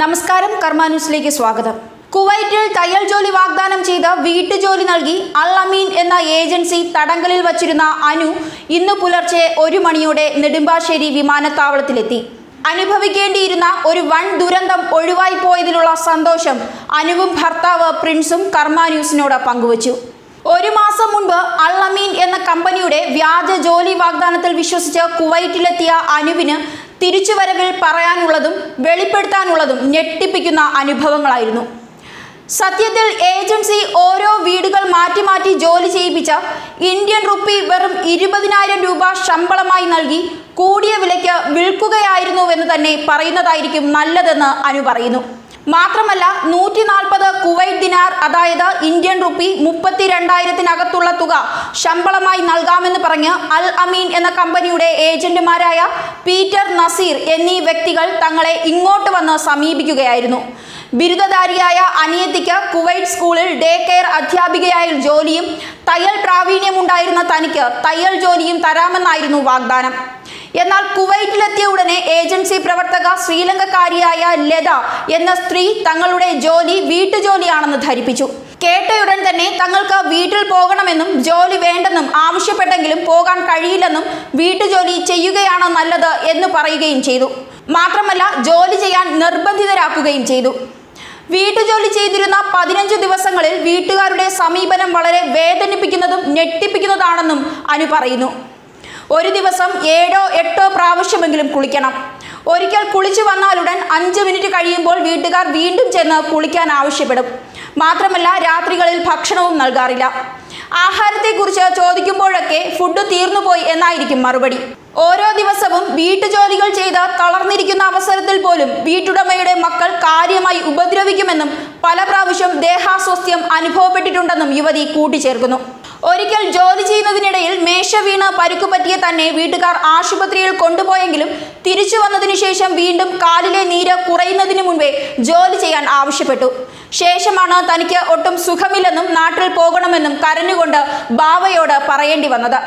നമസ്കാരം കർമാന്യൂസിലേക്ക് സ്വാഗതം. കുവൈറ്റിൽ തയ്യൽ ജോലി വാഗ്ദാനം ചെയ്ത് വീട്ടുജോലി നൽകി അൽ അമീൻ എന്ന ഏജൻസി തടങ്കലിൽ വച്ചിരുന്ന അനു ഇന്ന് പുലർച്ചെ ഒരു മണിയോടെ നെടുമ്പാശ്ശേരി വിമാനത്താവളത്തിലെത്തി. അനുഭവിക്കേണ്ടിയിരുന്ന ഒരു വൺ ദുരന്തം ഒഴിവായി പോയതിലുള്ള സന്തോഷം അനുവും ഭർത്താവ് പ്രിൻസും കർമ്മ ന്യൂസിനോട് പങ്കുവച്ചു. ഒരു മാസം മുൻപ് അൽ അമീൻ എന്ന കമ്പനിയുടെ വ്യാജ ജോലി വാഗ്ദാനത്തിൽ വിശ്വസിച്ച് കുവൈറ്റിലെത്തിയ അനുവിന് തിരിച്ചുവരവിൽ പറയാനുള്ളതും വെളിപ്പെടുത്താനുള്ളതും ഞെട്ടിപ്പിക്കുന്ന അനുഭവങ്ങളായിരുന്നു. സത്യത്തിൽ ഏജൻസി ഓരോ വീടുകൾ മാറ്റി മാറ്റി ജോലി ചെയ്യിപ്പിച്ച ഇന്ത്യൻ റുപ്പി വെറും ഇരുപതിനായിരം രൂപ ശമ്പളമായി നൽകി കൂടിയ വിലയ്ക്ക് വിൽക്കുകയായിരുന്നുവെന്ന് തന്നെ പറയുന്നതായിരിക്കും നല്ലതെന്ന് അനു പറയുന്നു. മാത്രമല്ല നൂറ്റി നാൽപ്പത് കുവൈറ്റ് ദിനാർ അതായത് ഇന്ത്യൻ റുപ്പി മുപ്പത്തി രണ്ടായിരത്തിനകത്തുള്ള തുക ശമ്പളമായി നൽകാമെന്ന് പറഞ്ഞ് അൽ അമീൻ എന്ന കമ്പനിയുടെ ഏജന്റുമാരായ പീറ്റർ നസീർ എന്നീ വ്യക്തികൾ തങ്ങളെ ഇങ്ങോട്ട് വന്ന് സമീപിക്കുകയായിരുന്നു. ബിരുദധാരിയായ അനിയത്തിക്ക് കുവൈറ്റ് സ്കൂളിൽ ഡേ കെയർ അധ്യാപികയായ ജോലിയും തയ്യൽ പ്രാവീണ്യമുണ്ടായിരുന്ന തനിക്ക് തയ്യൽ ജോലിയും തരാമെന്നായിരുന്നു വാഗ്ദാനം. എന്നാൽ കുവൈറ്റിലെത്തിയ ഉടനെ ഏജൻസി പ്രവർത്തക ശ്രീലങ്കക്കാരിയായ ലത എന്ന സ്ത്രീ തങ്ങളുടെ ജോലി വീട്ടുജോലിയാണെന്ന് ധരിപ്പിച്ചു. കേട്ടയുടൻ തന്നെ തങ്ങൾക്ക് വീട്ടിൽ പോകണമെന്നും ജോലി വേണ്ടെന്നും ആവശ്യപ്പെട്ടെങ്കിലും പോകാൻ കഴിയില്ലെന്നും വീട്ടുജോലി ചെയ്യുകയാണ് നല്ലത് എന്ന് പറയുകയും ചെയ്തു. മാത്രമല്ല ജോലി ചെയ്യാൻ നിർബന്ധിതരാക്കുകയും ചെയ്തു. വീട്ടുജോലി ചെയ്തിരുന്ന പതിനഞ്ച് ദിവസങ്ങളിൽ വീട്ടുകാരുടെ സമീപനം വളരെ വേദനിപ്പിക്കുന്നതും ഞെട്ടിപ്പിക്കുന്നതാണെന്നും അനു പറയുന്നു. ഒരു ദിവസം ഏഴോ എട്ടോ പ്രാവശ്യമെങ്കിലും കുളിക്കണം. ഒരിക്കൽ കുളിച്ചു വന്നാലുടൻ അഞ്ച് മിനിറ്റ് കഴിയുമ്പോൾ വീട്ടുകാർ വീണ്ടും ചെന്ന് കുളിക്കാൻ ആവശ്യപ്പെടും. മാത്രമല്ല രാത്രികളിൽ ഭക്ഷണവും നൽകാറില്ല. ആഹാരത്തെക്കുറിച്ച് ചോദിക്കുമ്പോഴൊക്കെ ഫുഡ് തീർന്നുപോയി എന്നായിരിക്കും മറുപടി. ഓരോ ദിവസവും വീട്ടുജോലികൾ ചെയ്ത് തളർന്നിരിക്കുന്ന അവസരത്തിൽ പോലും വീട്ടുടമയുടെ മക്കൾ കാര്യമായി ഉപദ്രവിക്കുമെന്നും പല പ്രാവശ്യം ദേഹാസ്വസ്ഥ്യം അനുഭവപ്പെട്ടിട്ടുണ്ടെന്നും യുവതി കൂട്ടിച്ചേർക്കുന്നു. ഒരിക്കൽ ജോലി ചെയ്യുന്നതിനിടയിൽ മേശ വീണ് പരുക്കു പറ്റിയ തന്നെ വീട്ടുകാർ ആശുപത്രിയിൽ കൊണ്ടുപോയെങ്കിലും തിരിച്ചു വന്നതിനു ശേഷം വീണ്ടും കാലിലെ നീര് കുറയുന്നതിന് മുൻപേ ജോലി ചെയ്യാൻ ആവശ്യപ്പെട്ടു. ശേഷമാണ് തനിക്ക് ഒട്ടും സുഖമില്ലെന്നും നാട്ടിൽ പോകണമെന്നും കരഞ്ഞുകൊണ്ട് ബാവയോട് പറയേണ്ടി വന്നത്.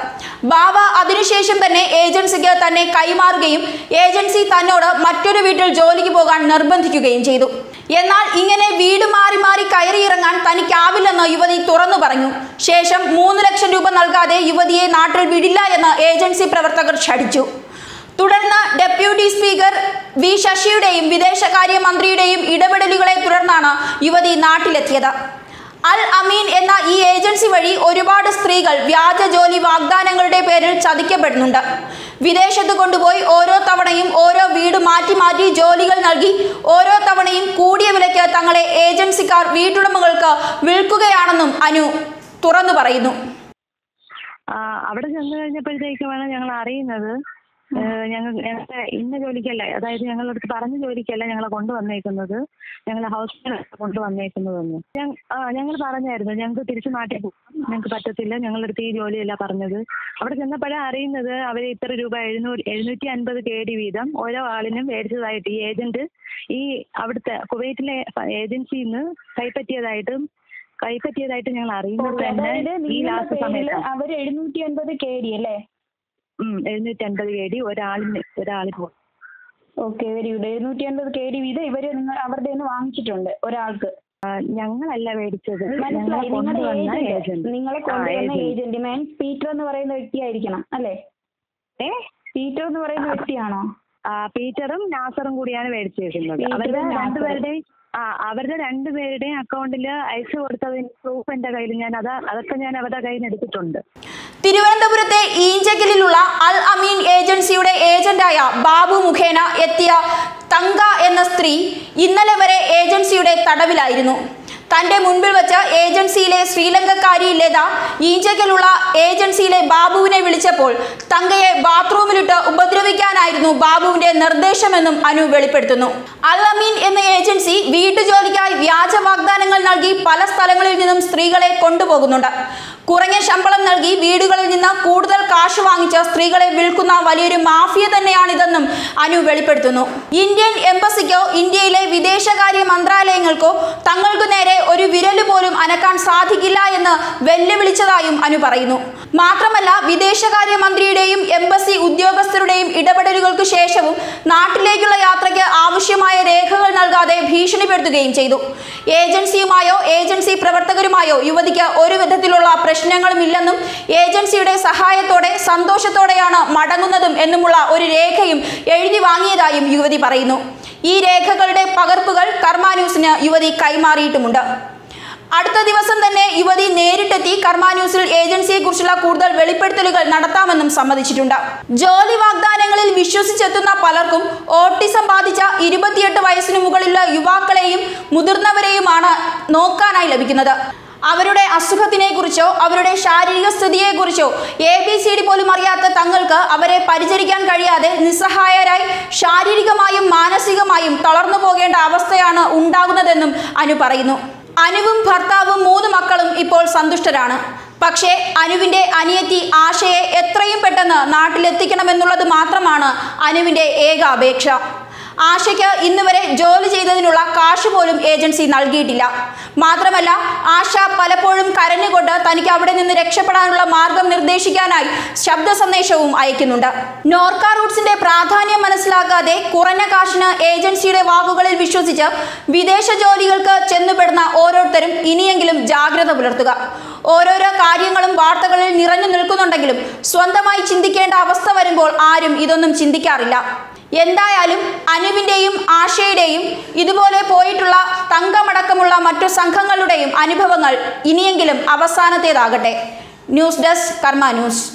ബാവ അതിനുശേഷം തന്നെ ഏജൻസിക്ക് തന്നെ കൈമാറുകയും ഏജൻസി തന്നോട് മറ്റൊരു വീട്ടിൽ ജോലിക്ക് പോകാൻ നിർബന്ധിക്കുകയും ചെയ്തു. എന്നാൽ ഇങ്ങനെ വീട് മാറി മാറി കയറിയിറങ്ങാൻ തനിക്കാവില്ലെന്ന് യുവതി തുറന്നു പറഞ്ഞു. ശേഷം മൂന്ന് ലക്ഷം രൂപ നൽകാതെ യുവതിയെ നാട്ടിൽ വിടില്ല എന്ന് ഏജൻസി പ്രവർത്തകർ ക്ഷണിച്ചു തുടർന്ന് ഡെപ്യൂട്ടി സ്പീക്കർ വി ശശിയുടെയും വിദേശകാര്യ മന്ത്രിയുടെയും ഇടപെടലുകളെ തുടർന്നാണ് യുവതി നാട്ടിലെത്തിയത്. അൽ അമീൻ എന്ന ഈ ഏജൻസി വഴി ഒരുപാട് സ്ത്രീകൾ വ്യാജ ജോലി വാഗ്ദാനങ്ങളുടെ പേരിൽ ചതിക്കപ്പെടുന്നുണ്ട്. വിദേശത്ത് കൊണ്ടുപോയി ഓരോ തവണയും ഓരോ വീട് മാറ്റി മാറ്റി ജോലികൾ നൽകി ഓരോ തവണയും കൂടിയ വിലയ്ക്ക് തങ്ങളെ ഏജൻസിക്കാർ വീട്ടുടമകൾക്ക് വിൽക്കുകയാണെന്നും അനു തുറന്നു പറയുന്നു. അവിടെ ചെന്ന് കഴിഞ്ഞപ്പോഴത്തേക്കുമാണ് ഞങ്ങൾ അറിയുന്നത്. ഞങ്ങൾ ഞങ്ങളെ ഇന്ന ജോലിക്കല്ല അതായത് ഞങ്ങളുടെ അടുത്ത് പറഞ്ഞ ജോലിക്കല്ല ഞങ്ങളെ കൊണ്ടുവന്നേക്കുന്നത് ഞങ്ങളെ ഹൗസിൽ കൊണ്ടുവന്നേക്കുന്നതെന്ന് ഞങ്ങൾ പറഞ്ഞായിരുന്നു ഞങ്ങൾക്ക് തിരിച്ചു നാട്ടിൽ പോകാം ഞങ്ങൾക്ക് പറ്റത്തില്ല ഞങ്ങളുടെ അടുത്ത് ഈ ജോലിയല്ല പറഞ്ഞത്. അവിടെ ചെന്നപ്പോഴാണ് അറിയുന്നത് അവർ ഇത്ര രൂപ എഴുന്നൂറ് എഴുന്നൂറ്റി അൻപത് കെ ഡി വീതം ഓരോ ആളിനും മേടിച്ചതായിട്ട്. ഈ ഏജന്റ് ഈ അവിടുത്തെ കുവൈറ്റിലെ ഏജൻസിയിൽ നിന്ന് കൈപ്പറ്റിയതായിട്ടും കൈപ്പറ്റിയതായിട്ട് ഞങ്ങൾ അറിയുന്നത് തന്നെ ഈ ലാസ്റ്റ് സമയത്ത് അവർ എഴുന്നൂറ്റി അൻപത് കെ ഡി അല്ലേ? ഉം എഴുന്നൂറ്റി അൻപത് കെ ഡി ഒരാളിന് ഒരാളിന് പോകും ഓക്കെ വെരി ഗുഡ്. എഴുന്നൂറ്റി അൻപത് കെ ഡി വീതം ഇവർ നിങ്ങൾ അവരുടെ നിന്ന് വാങ്ങിച്ചിട്ടുണ്ട് ഒരാൾക്ക്. ഞങ്ങളല്ല മേടിച്ചത്. ഞങ്ങളെ മനസ്സിലായി നിങ്ങളുടെ കൊണ്ടുവന്ന ഏജന്റ് ഏജന്റ്. നിങ്ങളെ ആ, കൊണ്ടുവന്ന agent. ഏജന്റ് മീൻസ് പീറ്റർ എന്ന് പറയുന്ന വ്യക്തിയായിരിക്കണം അല്ലേ? ഏ? പീറ്റർ എന്ന് പറയുന്ന വ്യക്തിയാണോ? ആ പീറ്ററും നാസറും കൂടിയാണ് മേടിച്ചിരിക്കുന്നത് പീറ്ററും അവരുടെ നാസറും. രണ്ടുപേരുടെയും ആ അവരുടെ രണ്ടുപേരുടെയും അക്കൗണ്ടിൽ അയച്ചു കൊടുത്തതിന് പ്രൂഫ് എന്റെ കയ്യിൽ ഞാൻ അതാ അതൊക്കെ ഞാൻ അവരുടെ കയ്യിൽ നിന്ന് എടുത്തിട്ടുണ്ട്. തിരുവനന്തപുരത്തെ ഈഞ്ചക്കലിലുള്ള ഏജൻസിയുടെ ഏജന്റായ ബാബു മുഖേന എത്തിയ തങ്ക എന്ന സ്ത്രീ ഇന്നലെ വരെ ഏജൻസിയുടെ തടവിലായിരുന്നു. തന്റെ മുൻപിൽ വെച്ച് ഏജൻസിയിലെ ശ്രീലങ്കക്കാരി ലത ഈഞ്ചക്കലുള്ള ഏജൻസിയിലെ ബാബുവിനെ വിളിച്ചപ്പോൾ തങ്കയെ ബാത്റൂമിലിട്ട് ഉപദ്രവിക്കാനായിരുന്നു ബാബുവിന്റെ നിർദ്ദേശമെന്നും അനു വെളിപ്പെടുത്തുന്നു. അലമീൻ എന്ന ഏജൻസി വീട്ടുജോലിക്കായി വ്യാജ വാഗ്ദാനങ്ങൾ നൽകി പല സ്ഥലങ്ങളിൽ നിന്നും സ്ത്രീകളെ കൊണ്ടുപോകുന്നുണ്ട്. കുറഞ്ഞ ശമ്പളം നൽകി വീടുകളിൽ നിന്ന് കൂടുതൽ കാശ് വാങ്ങിച്ച സ്ത്രീകളെ വിൽക്കുന്ന വലിയൊരു മാഫിയ തന്നെയാണിതെന്നും അനു വെളിപ്പെടുത്തുന്നു. ഇന്ത്യൻ എംബസിക്കോ ഇന്ത്യയിലെ വിദേശകാര്യ മന്ത്രാലയങ്ങൾക്കോ തങ്ങൾക്കു നേരെ ഒരു വിരൽ പോലും അനക്കാൻ സാധിക്കില്ല എന്ന് വെല്ലുവിളിച്ചതായും അനു പറയുന്നു. മാത്രമല്ല വിദേശകാര്യ മന്ത്രിയുടെയും എംബസി ഉദ്യോഗസ്ഥരുടെയും ഇടപെടലുകൾക്ക് ശേഷവും നാട്ടിലേക്കുള്ള യാത്രയ്ക്ക് നൽകാതെ ഭീഷണിപ്പെടുത്തുകയും ചെയ്തു. ഏജൻസിയുമായോ ഏജൻസി പ്രവർത്തകരുമായോ യുവതിക്ക് ഒരു വിധത്തിലുള്ള പ്രശ്നങ്ങളുമില്ലെന്നും ഏജൻസിയുടെ സഹായത്തോടെ സന്തോഷത്തോടെയാണ് മടങ്ങുന്നതും എന്നുമുള്ള ഒരു രേഖയും എഴുതി വാങ്ങിയതായും യുവതി പറയുന്നു. ഈ രേഖകളുടെ പകർപ്പുകൾ കർമാന്യൂസിന് യുവതി കൈമാറിയിട്ടുമുണ്ട്. അടുത്ത ദിവസം തന്നെ യുവതി നേരിട്ടെത്തി കർമ്മ ന്യൂസിൽ ഏജൻസിയെക്കുറിച്ചുള്ള കൂടുതൽ വെളിപ്പെടുത്തലുകൾ നടത്താമെന്നും സമ്മതിച്ചിട്ടുണ്ട്. ജോലി വാഗ്ദാനങ്ങളിൽ വിശ്വസിച്ചെത്തുന്ന പലർക്കും ഓട്ടിസം ബാധിച്ച ഇരുപത്തിയെട്ട് വയസ്സിന് മുകളിലുള്ള യുവാക്കളെയും മുതിർന്നവരെയുമാണ് നോക്കാനായി ലഭിക്കുന്നത്. അവരുടെ അസുഖത്തിനെ കുറിച്ചോ അവരുടെ ശാരീരിക സ്ഥിതിയെക്കുറിച്ചോ എ ബി സി ഡി പോലും അറിയാത്ത തങ്ങൾക്ക് അവരെ പരിചരിക്കാൻ കഴിയാതെ നിസ്സഹായരായി ശാരീരികമായും മാനസികമായും തളർന്നു പോകേണ്ട അവസ്ഥയാണ് ഉണ്ടാകുന്നതെന്നും അനു പറയുന്നു. അനുവും ഭർത്താവും മൂന്ന് മക്കളും ഇപ്പോൾ സന്തുഷ്ടരാണ്. പക്ഷേ അനുവിന്റെ അനിയത്തി ആശയെ എത്രയും പെട്ടെന്ന് നാട്ടിലെത്തിക്കണമെന്നുള്ളത് മാത്രമാണ് അനുവിന്റെ ഏക അപേക്ഷ ആശയ്ക്ക് ഇന്നുവരെ ജോലി ചെയ്തതിനുള്ള കാശ് പോലും ഏജൻസി നൽകിയിട്ടില്ല. മാത്രമല്ല ആശ പലപ്പോഴും കരഞ്ഞുകൊണ്ട് തനിക്ക് അവിടെ നിന്ന് രക്ഷപ്പെടാനുള്ള മാർഗം നിർദ്ദേശിക്കാനായി ശബ്ദ സന്ദേശവും അയക്കുന്നുണ്ട്. നോർക്ക റൂട്ട്സിന്റെ പ്രാധാന്യം മനസ്സിലാക്കാതെ കുറഞ്ഞ കാശിന് ഏജൻസിയുടെ വാക്കുകളിൽ വിശ്വസിച്ച് വിദേശ ജോലികൾക്ക് ചെന്നുപെടുന്ന ഓരോരുത്തരും ഇനിയെങ്കിലും ജാഗ്രത പുലർത്തുക. ഓരോരോ കാര്യങ്ങളും വാർത്തകളിൽ നിറഞ്ഞു നിൽക്കുന്നുണ്ടെങ്കിലും സ്വന്തമായി ചിന്തിക്കേണ്ട അവസ്ഥ വരുമ്പോൾ ആരും ഇതൊന്നും ചിന്തിക്കാറില്ല. എന്തായാലും അനുവിന്റെയും ആശയുടെയും ഇതുപോലെ പോയിട്ടുള്ള തങ്കമടക്കമുള്ള മറ്റു സംഘങ്ങളുടെയും അനുഭവങ്ങൾ ഇനിയെങ്കിലും അവസാനത്തേതാകട്ടെ. News desk Karma news.